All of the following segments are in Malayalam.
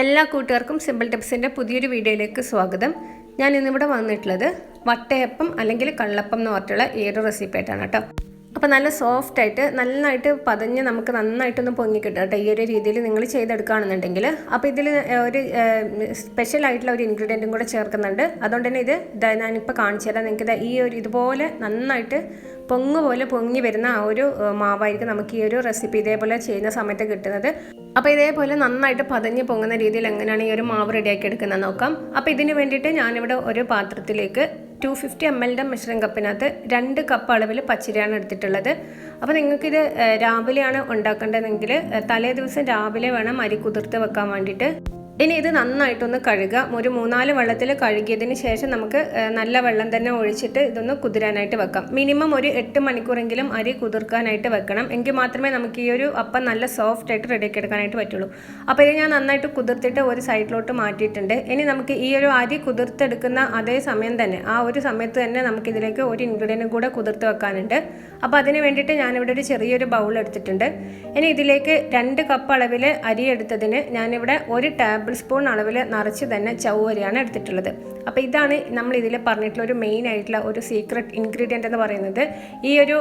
എല്ലാ കൂട്ടുകാർക്കും സിമ്പിൾ ടിപ്സിന്റെ പുതിയൊരു വീഡിയോയിലേക്ക് സ്വാഗതം. ഞാൻ ഇന്നിവിടെ വന്നിട്ടുള്ളത് വട്ടയപ്പം അല്ലെങ്കിൽ കള്ളപ്പം എന്ന് പറഞ്ഞിട്ടുള്ള ഈ റെസിപ്പി ആയിട്ടാണ് കേട്ടോ. അപ്പോൾ നല്ല സോഫ്റ്റ് ആയിട്ട് നന്നായിട്ട് പതഞ്ഞ് നമുക്ക് നന്നായിട്ടൊന്ന് പൊങ്ങി കിട്ടും കേട്ടോ. ഈ ഒരു രീതിയിൽ നിങ്ങൾ ചെയ്തെടുക്കുകയാണെന്നുണ്ടെങ്കിൽ. അപ്പോൾ ഇതിൽ ഒരു സ്പെഷ്യൽ ആയിട്ടുള്ള ഒരു ഇൻഗ്രീഡിയന്റും കൂടെ ചേർക്കുന്നുണ്ട്. അതുകൊണ്ട് തന്നെ ഇത് ഞാനിപ്പോൾ കാണിച്ചു തരാം. നിങ്ങൾക്ക് ഈ ഒരു ഇതുപോലെ നന്നായിട്ട് പൊങ്ങ് പോലെ പൊങ്ങി വരുന്ന ആ ഒരു മാവായിരിക്കും നമുക്ക് ഈ ഒരു റെസിപ്പി ഇതേപോലെ ചെയ്യുന്ന സമയത്ത് കിട്ടുന്നത്. അപ്പോൾ ഇതേപോലെ നന്നായിട്ട് പതഞ്ഞ് പൊങ്ങുന്ന രീതിയിൽ എങ്ങനെയാണ് ഈ ഒരു മാവ് റെഡിയാക്കി എടുക്കുന്നത് നോക്കാം. അപ്പോൾ ഇതിന് വേണ്ടിയിട്ട് ഞാനിവിടെ ഒരു പാത്രത്തിലേക്ക് ടു ഫിഫ്റ്റി എം എല്ലിന്റെ മെഷറിംഗ് കപ്പിനകത്ത് രണ്ട് കപ്പ് അളവിൽ പച്ചരിയാണ് എടുത്തിട്ടുള്ളത്. അപ്പോൾ നിങ്ങൾക്കിത് രാവിലെയാണ് ഉണ്ടാക്കേണ്ടതെങ്കിൽ തലേ ദിവസം രാവിലെ വേണം അരി കുതിർത്ത് വെക്കാൻ വേണ്ടിയിട്ട്. ഇനി ഇത് നന്നായിട്ടൊന്ന് കഴുകുക. ഒരു മൂന്നാൽ വെള്ളത്തിൽ കഴുകിയതിന് ശേഷം നമുക്ക് നല്ല വെള്ളം തന്നെ ഒഴിച്ചിട്ട് ഇതൊന്ന് കുതിരാനായിട്ട് വെക്കാം. മിനിമം ഒരു എട്ട് മണിക്കൂറെങ്കിലും അരി കുതിർക്കാനായിട്ട് വെക്കണം. എങ്കിൽ മാത്രമേ നമുക്ക് ഈ ഒരു അപ്പം നല്ല സോഫ്റ്റ് ആയിട്ട് റെഡിയാക്കി എടുക്കാനായിട്ട് പറ്റുള്ളൂ. അപ്പോൾ ഇത് ഞാൻ നന്നായിട്ട് കുതിർത്തിട്ട് ഒരു സൈഡിലോട്ട് മാറ്റിയിട്ടുണ്ട്. ഇനി നമുക്ക് ഈ ഒരു അരി കുതിർത്തെടുക്കുന്ന അതേ സമയം തന്നെ ആ ഒരു സമയത്ത് തന്നെ നമുക്കിതിലേക്ക് ഒരു ഇൻഗ്രീഡിയന്റും കൂടെ കുതിർത്ത് വെക്കാനുണ്ട്. അപ്പോൾ അതിന് വേണ്ടിയിട്ട് ഞാനിവിടെ ഒരു ചെറിയൊരു ബൗൾ എടുത്തിട്ടുണ്ട്. ഇനി ഇതിലേക്ക് രണ്ട് കപ്പ് അളവിൽ അരി എടുത്തതിന് ഞാനിവിടെ ഒരു ടേബിൾ സ്പൂൺ അളവിൽ നിറച്ച് തന്നെ ചൗവരിയാണ് എടുത്തിട്ടുള്ളത്. അപ്പോൾ ഇതാണ് നമ്മൾ ഇതിൽ പറഞ്ഞിട്ടുള്ള ഒരു മെയിൻ ആയിട്ടുള്ള ഒരു സീക്രട്ട് ഇൻഗ്രീഡിയന്റ് എന്ന് പറയുന്നത്. ഈ ഒരു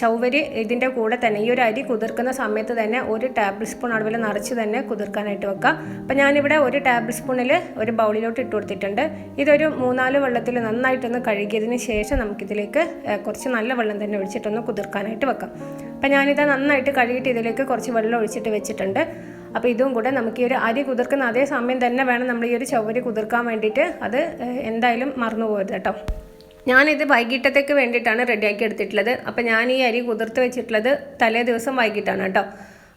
ചവരി ഇതിന്റെ കൂടെ തന്നെ ഈ ഒരു അരി കുതിർക്കുന്ന സമയത്ത് തന്നെ ഒരു ടേബിൾ സ്പൂൺ അളവിൽ നിറച്ച് തന്നെ കുതിർക്കാനായിട്ട് വെക്കാം. അപ്പോൾ ഞാനിവിടെ ഒരു ടേബിൾ സ്പൂണിൽ ഒരു ബൗളിലോട്ട് ഇട്ട് കൊടുത്തിട്ടുണ്ട്. ഇതൊരു മൂന്നാൽ വെള്ളത്തിൽ നന്നായിട്ടൊന്ന് കഴുകിയതിന് ശേഷം നമുക്കിതിലേക്ക് കുറച്ച് നല്ല വെള്ളം തന്നെ ഒഴിച്ചിട്ടൊന്ന് കുതിർക്കാനായിട്ട് വെക്കാം. അപ്പോൾ ഞാനിത് നന്നായിട്ട് കഴുകിയിട്ട് ഇതിലേക്ക് കുറച്ച് വെള്ളം ഒഴിച്ചിട്ട് വെച്ചിട്ടുണ്ട്. അപ്പോൾ ഇതും കൂടെ നമുക്ക് ഈ ഒരു അരി കുതിർക്കുന്ന അതേ സമയം തന്നെ വേണം നമ്മൾ ഈ ഒരു ചവരി കുതിർക്കാൻ വേണ്ടിയിട്ട്. അത് എന്തായാലും മറന്നു പോകരുത് കേട്ടോ. ഞാനിത് വൈകിട്ടത്തേക്ക് വേണ്ടിയിട്ടാണ് റെഡിയാക്കി എടുത്തിട്ടുള്ളത്. അപ്പോൾ ഞാൻ ഈ അരി കുതിർത്ത് വെച്ചിട്ടുള്ളത് തലേ ദിവസം വൈകിട്ടാണ് കേട്ടോ.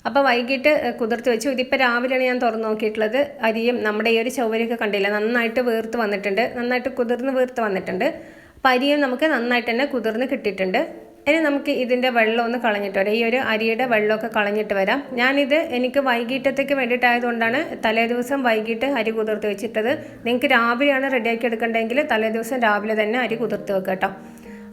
അപ്പോൾ വൈകിട്ട് കുതിർത്ത് വെച്ചു. ഇതിപ്പോൾ രാവിലെയാണ് ഞാൻ തുറന്നു നോക്കിയിട്ടുള്ളത്. അരിയും നമ്മുടെ ഈ ഒരു ചവരിയൊക്കെ കണ്ടില്ല? നന്നായിട്ട് വീർത്ത് വന്നിട്ടുണ്ട്. നന്നായിട്ട് കുതിർന്ന് വീർത്ത് വന്നിട്ടുണ്ട്. അപ്പോൾ അരിയും നമുക്ക് നന്നായിട്ട് തന്നെ കുതിർന്ന് കിട്ടിയിട്ടുണ്ട്. ഇനി നമുക്ക് ഇതിന്റെ വെള്ളം ഒന്ന് കളഞ്ഞിട്ട് വരാം. ഈ ഒരു അരിയുടെ വെള്ളമൊക്കെ കളഞ്ഞിട്ട് വരാം. ഞാനിത് എനിക്ക് വൈകിട്ടത്തേക്ക് വേണ്ടിയിട്ടായതുകൊണ്ടാണ് തലേ ദിവസം വൈകിട്ട് അരി കുതിർത്ത് വെച്ചിട്ടത്. നിങ്ങൾക്ക് രാവിലെയാണ് റെഡിയാക്കി എടുക്കേണ്ടതെങ്കിൽ തലേ ദിവസം രാവിലെ തന്നെ അരി കുതിർത്ത് വെക്കാം കേട്ടോ.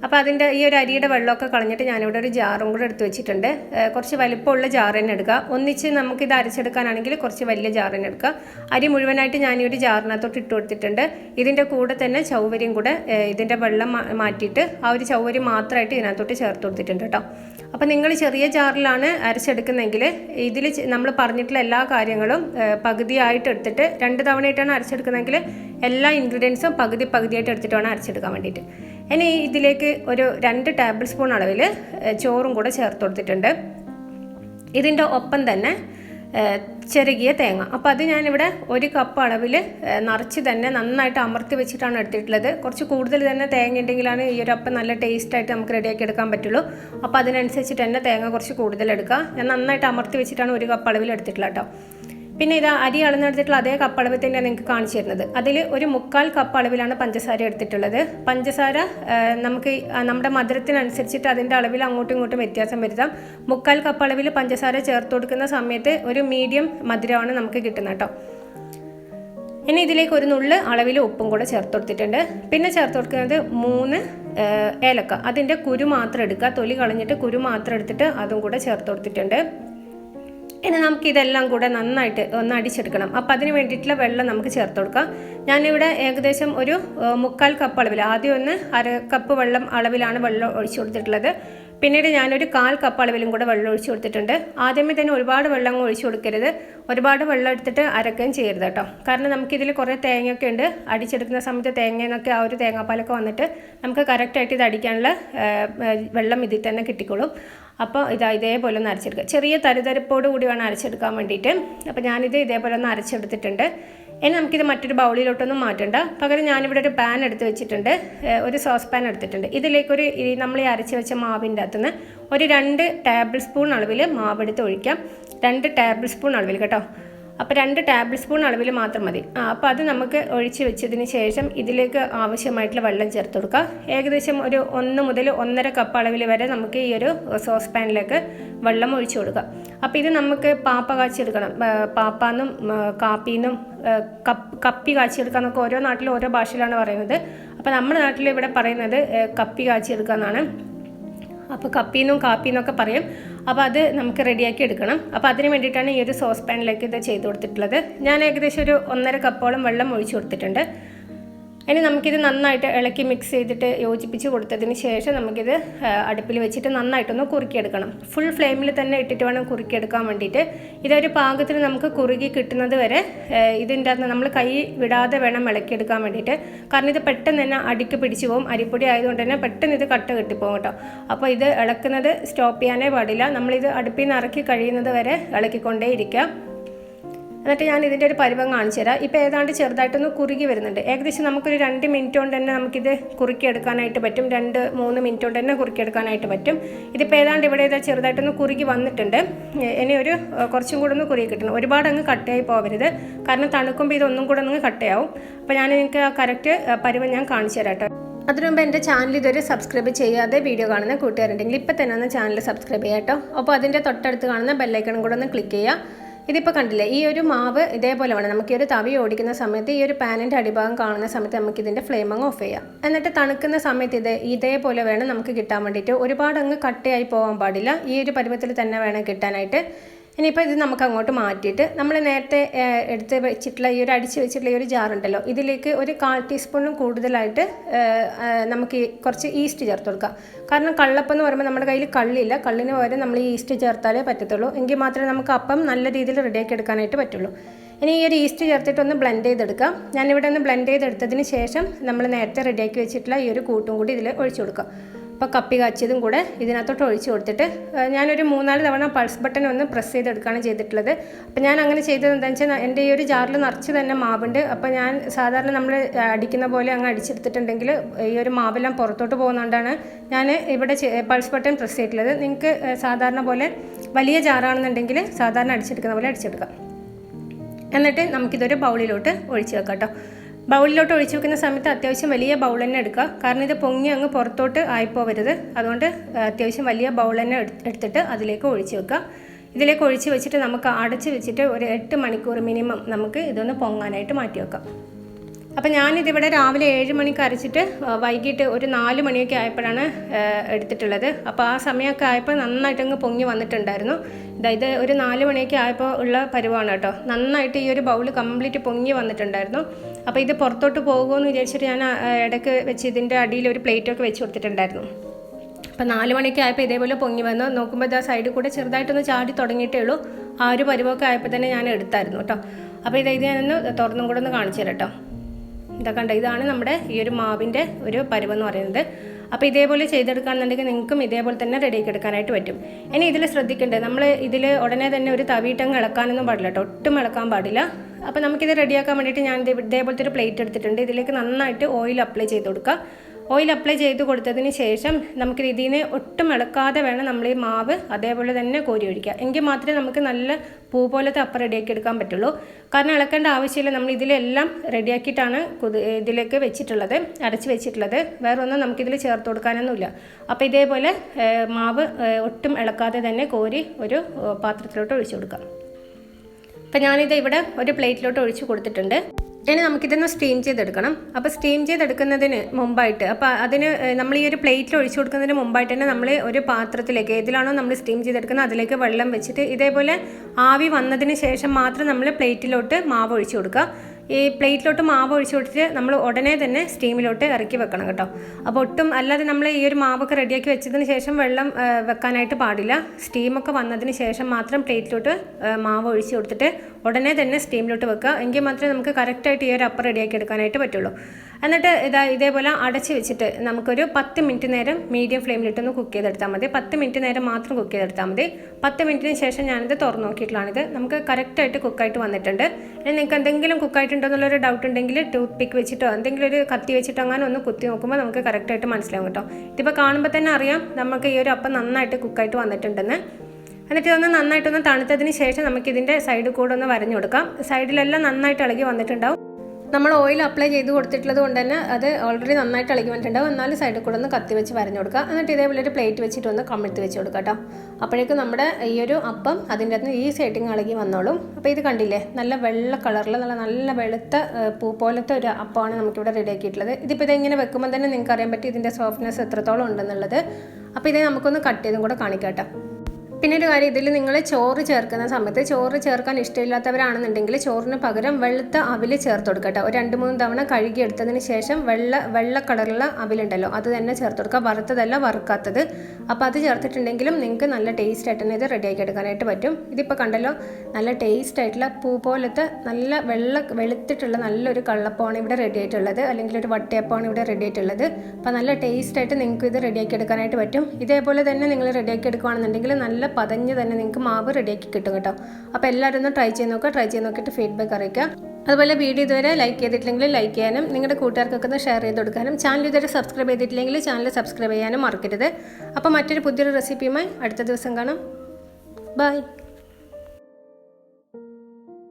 അപ്പോൾ അതിന്റെ ഈ ഒരു അരിയുടെ വെള്ളമൊക്കെ കളഞ്ഞിട്ട് ഞാനിവിടെ ഒരു ജാറും കൂടെ എടുത്ത് വെച്ചിട്ടുണ്ട്. കുറച്ച് വലിപ്പമുള്ള ജാർ തന്നെ എടുക്കുക. ഒന്നിച്ച് നമുക്കിത് അരച്ചെടുക്കാനാണെങ്കിൽ കുറച്ച് വലിയ ജാർ തന്നെ എടുക്കുക. അരി മുഴുവനായിട്ട് ഞാൻ ഈ ഒരു ജാറിനകത്തോട്ട് ഇട്ട് കൊടുത്തിട്ടുണ്ട്. ഇതിന്റെ കൂടെ തന്നെ ചൗവരിയും കൂടെ ഇതിന്റെ വെള്ളം മാറ്റിയിട്ട് ആ ഒരു ചൗവരി മാത്രമായിട്ട് ഇതിനകത്തോട്ട് ചേർത്ത് കൊടുത്തിട്ടുണ്ട് കേട്ടോ. അപ്പോൾ നിങ്ങൾ ചെറിയ ജാറിലാണ് അരച്ചെടുക്കുന്നതെങ്കിൽ ഇതിൽ നമ്മൾ പറഞ്ഞിട്ടുള്ള എല്ലാ കാര്യങ്ങളും പകുതിയായിട്ട് എടുത്തിട്ട് രണ്ട് തവണയായിട്ടാണ് അരച്ചെടുക്കുന്നതെങ്കിൽ എല്ലാ ഇൻഗ്രീഡിയൻസും പകുതി പകുതിയായിട്ട് എടുത്തിട്ട് വേണം അരച്ചെടുക്കാൻ വേണ്ടിയിട്ട്. ഇനി ഇതിലേക്ക് ഒരു രണ്ട് ടേബിൾ സ്പൂൺ അളവിൽ ചോറും കൂടെ ചേർത്ത് കൊടുത്തിട്ടുണ്ട്. ഇതിന്റെ ഒപ്പം തന്നെ ചെറുകിയ തേങ്ങ. അപ്പോൾ അത് ഞാനിവിടെ ഒരു കപ്പ് അളവിൽ നിറച്ച് തന്നെ നന്നായിട്ട് അമർത്തി വെച്ചിട്ടാണ് എടുത്തിട്ടുള്ളത്. കുറച്ച് കൂടുതൽ തന്നെ തേങ്ങ ഉണ്ടെങ്കിലാണ് ഈ ഒരു അപ്പം നല്ല ടേസ്റ്റായിട്ട് നമുക്ക് റെഡിയാക്കി എടുക്കാൻ പറ്റുള്ളൂ. അപ്പോൾ അതിനനുസരിച്ചിട്ട് തന്നെ തേങ്ങ കുറച്ച് കൂടുതൽ എടുക്കുക ഞാൻ നന്നായിട്ട് അമർത്തി വെച്ചിട്ടാണ് ഒരു കപ്പ് അളവിൽ എടുത്തിട്ടുള്ളത് കേട്ടോ. പിന്നെ ഇത് അരി അളന്നെടുത്തിട്ടുള്ള അതേ കപ്പ് അളവിൽ തന്നെയാണ് നിങ്ങൾക്ക് കാണിച്ചു തരുന്നത്. അതിൽ ഒരു മുക്കാൽ കപ്പ് അളവിലാണ് പഞ്ചസാര എടുത്തിട്ടുള്ളത്. പഞ്ചസാര നമുക്ക് നമ്മുടെ മധുരത്തിനനുസരിച്ചിട്ട് അതിന്റെ അളവിൽ അങ്ങോട്ടും ഇങ്ങോട്ടും വ്യത്യാസം വരുത്താം. മുക്കാൽ കപ്പ് അളവിൽ പഞ്ചസാര ചേർത്ത് കൊടുക്കുന്ന സമയത്ത് ഒരു മീഡിയം മധുരമാണ് നമുക്ക് കിട്ടുന്നത് കേട്ടോ. ഇനി ഇതിലേക്ക് ഒരു നുള്ള് അളവിൽ ഉപ്പും കൂടെ ചേർത്ത് കൊടുത്തിട്ടുണ്ട്. പിന്നെ ചേർത്ത് കൊടുക്കുന്നത് മൂന്ന് ഏലക്ക. അതിന്റെ കുരു മാത്രം എടുക്കുക. തൊലി കളഞ്ഞിട്ട് കുരു മാത്രം എടുത്തിട്ട് അതും കൂടെ ചേർത്ത് കൊടുത്തിട്ടുണ്ട്. ഇനി നമുക്ക് ഇതെല്ലാം കൂടെ നന്നായിട്ട് ഒന്ന് അടിച്ചെടുക്കണം. അപ്പം അതിന് വേണ്ടിയിട്ടുള്ള വെള്ളം നമുക്ക് ചേർത്ത് കൊടുക്കാം. ഞാനിവിടെ ഏകദേശം ഒരു മുക്കാൽ കപ്പ് അളവിൽ ആദ്യം ഒന്ന് അര കപ്പ് വെള്ളം അളവിലാണ് വെള്ളം ഒഴിച്ചു കൊടുത്തിട്ടുള്ളത്. പിന്നീട് ഞാനൊരു കാൽ കപ്പ് അളവിലും കൂടെ വെള്ളം ഒഴിച്ചു കൊടുത്തിട്ടുണ്ട്. ആദ്യമേ തന്നെ ഒരുപാട് വെള്ളം ഒഴിച്ചു കൊടുക്കരുത്. ഒരുപാട് വെള്ളം എടുത്തിട്ട് അരക്കുകയും ചെയ്യരുത് കേട്ടോ. കാരണം നമുക്കിതിൽ കുറേ തേങ്ങയൊക്കെ ഉണ്ട്. അടിച്ചെടുക്കുന്ന സമയത്ത് തേങ്ങയെന്നൊക്കെ ആ ഒരു തേങ്ങാപ്പാലൊക്കെ വന്നിട്ട് നമുക്ക് കറക്റ്റായിട്ട് ഇത് അടിക്കാനുള്ള വെള്ളം ഇതിൽ തന്നെ കിട്ടിക്കോളും. അപ്പോൾ ഇത് ഇതേപോലെ ഒന്ന് അരച്ചെടുക്കുക. ചെറിയ തരിതരിപ്പോട് കൂടി വേണം അരച്ചെടുക്കാൻ വേണ്ടിയിട്ട്. അപ്പോൾ ഞാനിത് ഇതേപോലെ ഒന്ന് അരച്ചെടുത്തിട്ടുണ്ട്. ഇനി നമുക്കിത് മറ്റൊരു ബൗളിലോട്ടൊന്നും മാറ്റണ്ട. പകരം ഞാനിവിടെ ഒരു പാൻ എടുത്ത് വെച്ചിട്ടുണ്ട്. ഒരു സോസ് പാൻ എടുത്തിട്ടുണ്ട്. ഇതിലേക്കൊരു നമ്മൾ ഈ അരച്ച് വെച്ച മാവിന്റെ അകത്തുനിന്ന് ഒരു രണ്ട് ടേബിൾ സ്പൂൺ അളവിൽ മാവെടുത്ത് ഒഴിക്കാം. രണ്ട് ടേബിൾ സ്പൂൺ അളവിൽ കേട്ടോ. അപ്പോൾ രണ്ട് ടേബിൾ സ്പൂൺ അളവിൽ മാത്രം മതി. ആ അപ്പോൾ അത് നമുക്ക് ഒഴിച്ച് വെച്ചതിന് ശേഷം ഇതിലേക്ക് ആവശ്യമായിട്ടുള്ള വെള്ളം ചേർത്ത് കൊടുക്കുക. ഏകദേശം ഒരു ഒന്ന് മുതൽ ഒന്നര കപ്പ് അളവിൽ വരെ നമുക്ക് ഈ ഒരു സോസ് പാനിലേക്ക് വെള്ളം ഒഴിച്ചു കൊടുക്കുക. അപ്പോൾ ഇത് നമുക്ക് പാപ്പ കാച്ചിയെടുക്കണം. പാപ്പാന്നും കാപ്പിന്നും കപ്പ് കപ്പി കാച്ചിയെടുക്കുക എന്നൊക്കെ ഓരോ നാട്ടിലും ഓരോ ഭാഷയിലാണ് പറയുന്നത്. അപ്പോൾ നമ്മുടെ നാട്ടിൽ ഇവിടെ പറയുന്നത് കപ്പി കാച്ചിയെടുക്കുക എന്നാണ്. അപ്പോൾ കപ്പീന്നും കാപ്പീന്നൊക്കെ പറയും. അപ്പോൾ അത് നമുക്ക് റെഡിയാക്കി എടുക്കണം. അപ്പോൾ അതിന് വേണ്ടിയിട്ടാണ് ഈ ഒരു സോസ് പാനിലേക്ക് ഇത് ചെയ്ത് കൊടുത്തിട്ടുള്ളത്. ഞാൻ ഏകദേശം ഒരു ഒന്നര കപ്പോളം വെള്ളം ഒഴിച്ചു കൊടുത്തിട്ടുണ്ട്. ഇനി നമുക്കിത് നന്നായിട്ട് ഇളക്കി മിക്സ് ചെയ്തിട്ട് യോജിപ്പിച്ച് കൊടുത്തതിന് ശേഷം നമുക്കിത് അടുപ്പിൽ വെച്ചിട്ട് നന്നായിട്ടൊന്ന് കുറുക്കിയെടുക്കണം. ഫുൾ ഫ്ലെയിമിൽ തന്നെ ഇട്ടിട്ട് വേണം കുറുക്കിയെടുക്കാൻ വേണ്ടിയിട്ട്. ഇതൊരു പാകത്തിന് നമുക്ക് കുറുകി കിട്ടുന്നത് വരെ ഇതിന്റെ അകത്ത് നമ്മൾ കൈ വിടാതെ വേണം ഇളക്കിയെടുക്കാൻ വേണ്ടിയിട്ട്. കാരണം ഇത് പെട്ടെന്ന് തന്നെ അടിക്ക് പിടിച്ചു പോകും അരിപ്പൊടി ആയതുകൊണ്ട് തന്നെ പെട്ടെന്ന് ഇത് കട്ട കിട്ടിപ്പോകും കേട്ടോ. അപ്പോൾ ഇത് ഇളക്കുന്നത് സ്റ്റോപ്പ് ചെയ്യാനേ പാടില്ല. നമ്മളിത് അടുപ്പിൽ നിന്ന് ഇറക്കി കഴിയുന്നത് വരെ ഇളക്കിക്കൊണ്ടേ ഇരിക്കാം. എന്നിട്ട് ഞാൻ ഇതിന്റെ ഒരു പരിവം കാണിച്ചു തരാം. ഇപ്പോൾ ഏതാണ്ട് ചെറുതായിട്ടൊന്ന് കുറുകി വരുന്നുണ്ട്. ഏകദേശം നമുക്കൊരു രണ്ട് മിനിറ്റ് കൊണ്ട് തന്നെ നമുക്കിത് കുറുക്കിയെടുക്കാനായിട്ട് പറ്റും. രണ്ട് മൂന്ന് മിനിറ്റ് കൊണ്ട് തന്നെ കുറുക്കിയെടുക്കാനായിട്ട് പറ്റും. ഇതിപ്പോൾ ഏതാണ്ട് ഇവിടെ ഇതാ ചെറുതായിട്ടൊന്ന് കുറുകി വന്നിട്ടുണ്ട്. ഇനി ഒരു കുറച്ചും കൂടെ ഒന്ന് കുറുകി കിട്ടണം. ഒരുപാട് അങ്ങ് കട്ടയായി പോകരുത്. കാരണം തണുക്കുമ്പോൾ ഇതൊന്നും കൂടെ ഒന്ന് കട്ടയാവും. അപ്പോൾ ഞാൻ നിങ്ങൾക്ക് ആ കറക്റ്റ് പരിവം ഞാൻ കാണിച്ചു തരാം കേട്ടോ. അതിനു മുമ്പ് എന്റെ ചാനൽ ഇതുവരെ സബ്സ്ക്രൈബ് ചെയ്യാതെ വീഡിയോ കാണുന്ന കൂട്ടുകാരുണ്ടെങ്കിൽ ഇപ്പം തന്നെ ഒന്ന് ചാനൽ സബ്സ്ക്രൈബ് ചെയ്യാം കേട്ടോ. അപ്പോൾ അതിന്റെ തൊട്ടടുത്ത് കാണുന്ന ബെല്ലൈക്കണും കൂടെ ഒന്ന് ക്ലിക്ക് ചെയ്യുക. ഇതിപ്പോൾ കണ്ടില്ലേ ഈ ഒരു മാവ് ഇതേപോലെ വേണം നമുക്ക് ഈ ഒരു തവി ഓടിക്കുന്ന സമയത്ത് ഈ ഒരു പാനിന്റെ അടിഭാഗം കാണുന്ന സമയത്ത് നമുക്ക് ഇതിന്റെ ഫ്ലെയിം അങ്ങ് ഓഫ് ചെയ്യാം. എന്നിട്ട് തണുക്കുന്ന സമയത്ത് ഇത് ഇതേപോലെ വേണം നമുക്ക് കിട്ടാൻ വേണ്ടിയിട്ട്. ഒരുപാട് അങ്ങ് കട്ടയായി പോകാൻ പാടില്ല. ഈ ഒരു പരുവത്തിൽ തന്നെ വേണം കിട്ടാനായിട്ട്. ഇനിയിപ്പോൾ ഇത് നമുക്ക് അങ്ങോട്ട് മാറ്റിയിട്ട് നമ്മൾ നേരത്തെ എടുത്ത് വെച്ചിട്ടുള്ള ഈ ഒരു അടിച്ച് വെച്ചിട്ടുള്ള ഈ ഒരു ജാറുണ്ടല്ലോ ഇതിലേക്ക് ഒരു കാൽ ടീസ്പൂണും കൂടുതലായിട്ട് നമുക്ക് കുറച്ച് ഈസ്റ്റ് ചേർത്ത് കൊടുക്കാം. കാരണം കള്ളപ്പം എന്ന് പറയുമ്പോൾ നമ്മുടെ കയ്യിൽ കള്ളില്ല കള്ളിന് പകരം നമ്മൾ ഈസ്റ്റ് ചേർത്താലേ പറ്റത്തുള്ളൂ. എങ്കിൽ മാത്രമേ നമുക്ക് അപ്പം നല്ല രീതിയിൽ റെഡിയാക്കി എടുക്കാനായിട്ട് പറ്റുള്ളൂ. ഇനി ഈ ഒരു ഈസ്റ്റ് ചേർത്തിട്ട് ഒന്ന് ബ്ലെൻഡ് ചെയ്തെടുക്കാം. ഞാനിവിടെ ഒന്ന് ബ്ലെൻഡ് ചെയ്തെടുത്തതിന് ശേഷം നമ്മൾ നേരത്തെ റെഡിയാക്കി വെച്ചിട്ടുള്ള ഈ ഒരു കൂട്ടും കൂടി ഇതിൽ ഒഴിച്ചു കൊടുക്കാം. അപ്പോൾ കപ്പി കാച്ചിയതും കൂടെ ഇതിനകത്തോട്ട് ഒഴിച്ച് കൊടുത്തിട്ട് ഞാനൊരു മൂന്നാൽ തവണ പൾസ് ബട്ടൺ ഒന്ന് പ്രസ് ചെയ്തെടുക്കുകയാണ് ചെയ്തിട്ടുള്ളത്. അപ്പോൾ ഞാൻ അങ്ങനെ ചെയ്തത് എന്താണെന്ന് വെച്ചാൽ എന്റെ ഈ ഒരു ജാറിൽ നിറച്ച് തന്നെ മാവുണ്ട്. അപ്പോൾ ഞാൻ സാധാരണ നമ്മൾ അടിക്കുന്ന പോലെ അങ്ങ് അടിച്ചെടുത്തിട്ടുണ്ടെങ്കിൽ ഈ ഒരു മാവെല്ലാം പുറത്തോട്ട് പോകുന്നതുകൊണ്ടാണ് ഞാൻ ഇവിടെ പൾസ് ബട്ടൺ പ്രസ് ചെയ്തിട്ടുള്ളത്. നിങ്ങൾക്ക് സാധാരണ പോലെ വലിയ ജാറാണെന്നുണ്ടെങ്കിൽ സാധാരണ അടിച്ചെടുക്കുന്ന പോലെ അടിച്ചെടുക്കാം. എന്നിട്ട് നമുക്കിതൊരു ബൗളിലോട്ട് ഒഴിച്ച് വെക്കാം കേട്ടോ. ബൗളിലോട്ട് ഒഴിച്ചു വെക്കുന്ന സമയത്ത് അത്യാവശ്യം വലിയ ബൗൾ തന്നെ എടുക്കുക. കാരണം ഇത് പൊങ്ങി അങ്ങ് പുറത്തോട്ട് ആയിപ്പോവരുത്. അതുകൊണ്ട് അത്യാവശ്യം വലിയ ബൗൾ തന്നെ എടുത്തിട്ട് അതിലേക്ക് ഒഴിച്ചു വെക്കുക. ഇതിലേക്ക് ഒഴിച്ച് വെച്ചിട്ട് നമുക്ക് അടച്ച് വെച്ചിട്ട് ഒരു എട്ട് മണിക്കൂർ മിനിമം നമുക്ക് ഇതൊന്ന് പൊങ്ങാനായിട്ട് മാറ്റി വെക്കാം. അപ്പം ഞാനിതിവിടെ രാവിലെ ഏഴ് മണിക്ക് അരച്ചിട്ട് വൈകിട്ട് ഒരു നാല് മണിയൊക്കെ ആയപ്പോഴാണ് എടുത്തിട്ടുള്ളത്. അപ്പോൾ ആ സമയമൊക്കെ ആയപ്പോൾ നന്നായിട്ട് അങ്ങ് പൊങ്ങി വന്നിട്ടുണ്ടായിരുന്നു. അതായത് ഒരു നാല് മണിയൊക്കെ ആയപ്പോൾ ഉള്ള പരിവാണ് കേട്ടോ. നന്നായിട്ട് ഈ ഒരു ബൗൾ കംപ്ലീറ്റ് പൊങ്ങി വന്നിട്ടുണ്ടായിരുന്നു. അപ്പോൾ ഇത് പുറത്തോട്ട് പോകുമെന്ന് വിചാരിച്ചിട്ട് ഞാൻ ഇടയ്ക്ക് വെച്ച് ഇതിന്റെ അടിയിൽ ഒരു പ്ലേറ്റൊക്കെ വെച്ച് കൊടുത്തിട്ടുണ്ടായിരുന്നു. അപ്പോൾ നാല് മണിക്ക് ആയപ്പോൾ ഇതേപോലെ പൊങ്ങി വന്നു. നോക്കുമ്പോൾ ആ സൈഡിൽ കൂടെ ചെറുതായിട്ടൊന്ന് ചാടി തുടങ്ങിയിട്ടേ ഉള്ളൂ. ആ ഒരു പരുവമൊക്കെ ആയപ്പോൾ തന്നെ ഞാൻ എടുത്തായിരുന്നു കേട്ടോ അപ്പോൾ ഇത് ഞാനൊന്ന് തുറന്നും കൂടെ ഒന്ന് കാണിച്ചു തരാം കേട്ടോ ഇതാ കണ്ട ഇതാണ് നമ്മുടെ ഈ ഒരു മാവിന്റെ ഒരു പരുവം എന്ന് പറയുന്നത്. അപ്പോൾ ഇതേപോലെ ചെയ്തെടുക്കുകയാണെന്നുണ്ടെങ്കിൽ നിങ്ങൾക്കും ഇതേപോലെ തന്നെ റെഡിയാക്കി എടുക്കാനായിട്ട് പറ്റും. ഇനി ഇതിൽ ശ്രദ്ധിക്കേണ്ടത് നമ്മൾ ഇതിൽ ഉടനെ തന്നെ ഒരു തവിയിട്ടങ്ങ് ഇളക്കാനൊന്നും പാടില്ല കേട്ടോ ഒട്ടും ഇളക്കാൻ പാടില്ല. അപ്പോൾ നമുക്കിത് റെഡിയാക്കാൻ വേണ്ടിയിട്ട് ഞാൻ ഇതേപോലത്തെ ഒരു പ്ലേറ്റ് എടുത്തിട്ടുണ്ട്. ഇതിലേക്ക് നന്നായിട്ട് ഓയിൽ അപ്ലൈ ചെയ്ത് കൊടുക്കുക. ഓയിൽ അപ്ലൈ ചെയ്ത് കൊടുത്തതിന് ശേഷം നമുക്ക് ഇതിൽ നിന്ന് ഒട്ടും ഇളക്കാതെ വേണം നമ്മൾ ഈ മാവ് അതേപോലെ തന്നെ കോരി ഒഴിക്കുക. എങ്കിൽ മാത്രമേ നമുക്ക് നല്ല പൂ പോലത്തെ അപ്പം റെഡിയാക്കി എടുക്കാൻ പറ്റുള്ളൂ. കാരണം ഇളക്കേണ്ട ആവശ്യമില്ല. നമ്മൾ ഇതിലെല്ലാം റെഡിയാക്കിയിട്ടാണ് ഇതിലേക്ക് വെച്ചിട്ടുള്ളത് അടച്ച് വെച്ചിട്ടുള്ളത്. വേറെ ഒന്നും നമുക്കിതിൽ ചേർത്ത് കൊടുക്കാനൊന്നുമില്ല. അപ്പോൾ ഇതേപോലെ മാവ് ഒട്ടും ഇളക്കാതെ തന്നെ കോരി ഒരു പാത്രത്തിലോട്ട് ഒഴിച്ചു കൊടുക്കാം. അപ്പം ഞാനിത് ഇവിടെ ഒരു പ്ലേറ്റിലോട്ട് ഒഴിച്ച് കൊടുത്തിട്ടുണ്ട്. ഇനി നമുക്കിതൊന്ന് സ്റ്റീം ചെയ്തെടുക്കണം. അപ്പോൾ സ്റ്റീം ചെയ്തെടുക്കുന്നതിന് മുമ്പായിട്ട് അപ്പോൾ അതിന് നമ്മൾ ഈ ഒരു പ്ലേറ്റിൽ ഒഴിച്ചു കൊടുക്കുന്നതിന് മുമ്പായിട്ട് തന്നെ നമ്മൾ ഒരു പാത്രത്തിലേക്ക് ഏതിലാണോ നമ്മൾ സ്റ്റീം ചെയ്തെടുക്കുന്നത് അതിലേക്ക് വെള്ളം വെച്ചിട്ട് ഇതേപോലെ ആവി വന്നതിന് ശേഷം മാത്രം നമ്മൾ പ്ലേറ്റിലോട്ട് മാവ് ഒഴിച്ചു കൊടുക്കുക. ഈ പ്ലേറ്റിലോട്ട് മാവ് ഒഴിച്ചു കൊടുത്തിട്ട് നമ്മൾ ഉടനെ തന്നെ സ്റ്റീമിലോട്ട് ഇറക്കി വെക്കണം കേട്ടോ. അപ്പോൾ ഒട്ടും അല്ലാതെ നമ്മൾ ഈ ഒരു മാവൊക്കെ റെഡിയാക്കി വെച്ചതിന് ശേഷം വെള്ളം വെക്കാനായിട്ട് പാടില്ല. സ്റ്റീമൊക്കെ വന്നതിന് ശേഷം മാത്രം പ്ലേറ്റിലോട്ട് മാവ് ഒഴിച്ചു കൊടുത്തിട്ട് ഉടനെ തന്നെ സ്റ്റീമിലോട്ട് വെക്കുക. എങ്കിൽ മാത്രമേ നമുക്ക് കറക്റ്റായിട്ട് ഈ ഒരു അപ്പം റെഡിയാക്കി എടുക്കാനായിട്ട് പറ്റുള്ളൂ. എന്നിട്ട് ഇതാ ഇതേപോലെ അടച്ച് വെച്ചിട്ട് നമുക്കൊരു പത്ത് മിനിറ്റ് നേരം മീഡിയം ഫ്ലെയിമിലിട്ടൊന്ന് കുക്ക് ചെയ്തെടുത്താൽ മതി. പത്ത് മിനിറ്റ് നേരം മാത്രം കുക്ക് ചെയ്തെടുത്താൽ മതി. പത്ത് മിനിറ്റിന് ശേഷം ഞാനിത് തുറന്നു നോക്കിയിട്ടുള്ളതാണിത്. നമുക്ക് കറക്റ്റായിട്ട് കുക്കായിട്ട് വന്നിട്ടുണ്ട്. ഇനി നിങ്ങൾക്ക് എന്തെങ്കിലും കുക്കായിട്ടുണ്ടോ എന്നുള്ളൊരു ഡൗട്ട് ഉണ്ടെങ്കിൽ ടൂത്ത് പിക്ക് വെച്ചിട്ടോ എന്തെങ്കിലും ഒരു കത്തി വെച്ചിട്ടോ അങ്ങനെ ഒന്ന് കുത്തി നോക്കുമ്പോൾ നമുക്ക് കറക്റ്റായിട്ട് മനസ്സിലാവും കേട്ടോ. ഇതിപ്പോൾ കാണുമ്പോൾ തന്നെ അറിയാം നമുക്ക് ഈ ഒരു അപ്പം നന്നായിട്ട് കുക്കായിട്ട് വന്നിട്ടുണ്ടെന്ന്. എന്നിട്ട് ഇതൊന്ന് നന്നായിട്ടൊന്ന് തണുത്തതിന് ശേഷം നമുക്കിതിന്റെ സൈഡിൽ കൂടെ ഒന്ന് വരഞ്ഞു കൊടുക്കാം. സൈഡിലെല്ലാം നന്നായിട്ട് ഇളകി വന്നിട്ടുണ്ടാവും. നമ്മൾ ഓയിൽ അപ്ലൈ ചെയ്ത് കൊടുത്തിട്ടുള്ളത് കൊണ്ട് തന്നെ അത് ഓൾറെഡി നന്നായിട്ട് ഇളകി വന്നിട്ടുണ്ടാവും എന്നാലും സൈഡിൽ കൂടെ ഒന്ന് കത്തി വെച്ച് വരഞ്ഞു കൊടുക്കുക. എന്നിട്ട് ഇതേപോലെ ഒരു പ്ലേറ്റ് വെച്ചിട്ട് ഒന്ന് കമിഴ്ത്തി വെച്ച് കൊടുക്കുക കേട്ടോ അപ്പോഴേക്കും നമ്മുടെ ഈ ഒരു അപ്പം അതിന്റെ അകത്ത് ഈ സൈഡിങ് ഇളകി വന്നോളും. അപ്പോൾ ഇത് കണ്ടില്ലേ? നല്ല വെള്ള കളറിൽ നല്ല നല്ല വെളുത്ത പൂ പോലത്തെ ഒരു അപ്പമാണ് നമുക്കിവിടെ റെഡി ആക്കിയിട്ടുള്ളത്. ഇതിപ്പോൾ ഇതെങ്ങനെ വെക്കുമ്പോൾ തന്നെ നിങ്ങൾക്ക് അറിയാൻ പറ്റും ഇതിന്റെ സോഫ്റ്റ്നെസ് എത്രത്തോളം ഉണ്ടെന്നുള്ളത്. അപ്പോൾ ഇതേ നമുക്കൊന്ന് കട്ട് ചെയ്തും കൂടെ കാണിക്കാം കേട്ടോ പിന്നെ ഒരു കാര്യം ഇതിൽ നിങ്ങൾ ചോറ് ചേർക്കുന്ന സമയത്ത് ചോറ് ചേർക്കാൻ ഇഷ്ടമില്ലാത്തവരാണെന്നുണ്ടെങ്കിൽ ചോറിന് പകരം വെളുത്ത അവിൽ ചേർത്ത് കൊടുക്കട്ടെ ഒരു രണ്ട് മൂന്ന് തവണ കഴുകി എടുത്തതിന് ശേഷം വെള്ള വെള്ള കളറുള്ള അവിലുണ്ടല്ലോ അത് തന്നെ ചേർത്ത് കൊടുക്കുക. വറുത്തതല്ല വറുക്കാത്തത്. അപ്പോൾ അത് ചേർത്തിട്ടുണ്ടെങ്കിലും നിങ്ങൾക്ക് നല്ല ടേസ്റ്റ് ആയിട്ട് തന്നെ ഇത് റെഡിയാക്കി എടുക്കാനായിട്ട് പറ്റും. ഇതിപ്പോൾ കണ്ടല്ലോ നല്ല ടേസ്റ്റ് ആയിട്ടുള്ള പൂ പോലത്തെ നല്ല വെള്ള വെളുത്തിട്ടുള്ള നല്ലൊരു കള്ളപ്പമാണ് ഇവിടെ റെഡി ആയിട്ടുള്ളത്. അല്ലെങ്കിൽ ഒരു വട്ടയപ്പമാണ് ഇവിടെ റെഡി ആയിട്ടുള്ളത്. അപ്പോൾ നല്ല ടേസ്റ്റ് ആയിട്ട് നിങ്ങൾക്ക് ഇത് റെഡിയാക്കി എടുക്കാനായിട്ട് പറ്റും. ഇതേപോലെ തന്നെ നിങ്ങൾ റെഡിയാക്കി എടുക്കുകയാണെന്നുണ്ടെങ്കിൽ പതഞ്ഞ് തന്നെ നിങ്ങൾക്ക് മാവ് റെഡിയാക്കി കിട്ടും കേട്ടോ. അപ്പോൾ എല്ലാവരും ഒന്ന് ട്രൈ ചെയ്ത് നോക്കുക ട്രൈ ചെയ്ത് നോക്കിയിട്ട് ഫീഡ്ബാക്ക് അറിയിക്കുക. അതുപോലെ വീഡിയോ ഇതുവരെ ലൈക്ക് ചെയ്തിട്ടില്ലെങ്കിൽ ലൈക്ക് ചെയ്യാനും നിങ്ങളുടെ കൂട്ടുകാർക്കൊക്കെ ഒന്ന് ഷെയർ ചെയ്ത് കൊടുക്കാനും ചാനൽ ഇതുവരെ സബ്സ്ക്രൈബ് ചെയ്തിട്ടില്ലെങ്കിൽ ചാനൽ സബ്സ്ക്രൈബ് ചെയ്യാനും മറക്കരുത്. അപ്പോൾ മറ്റൊരു പുതിയൊരു റെസിപ്പിയുമായി അടുത്ത ദിവസം കാണാം. ബൈ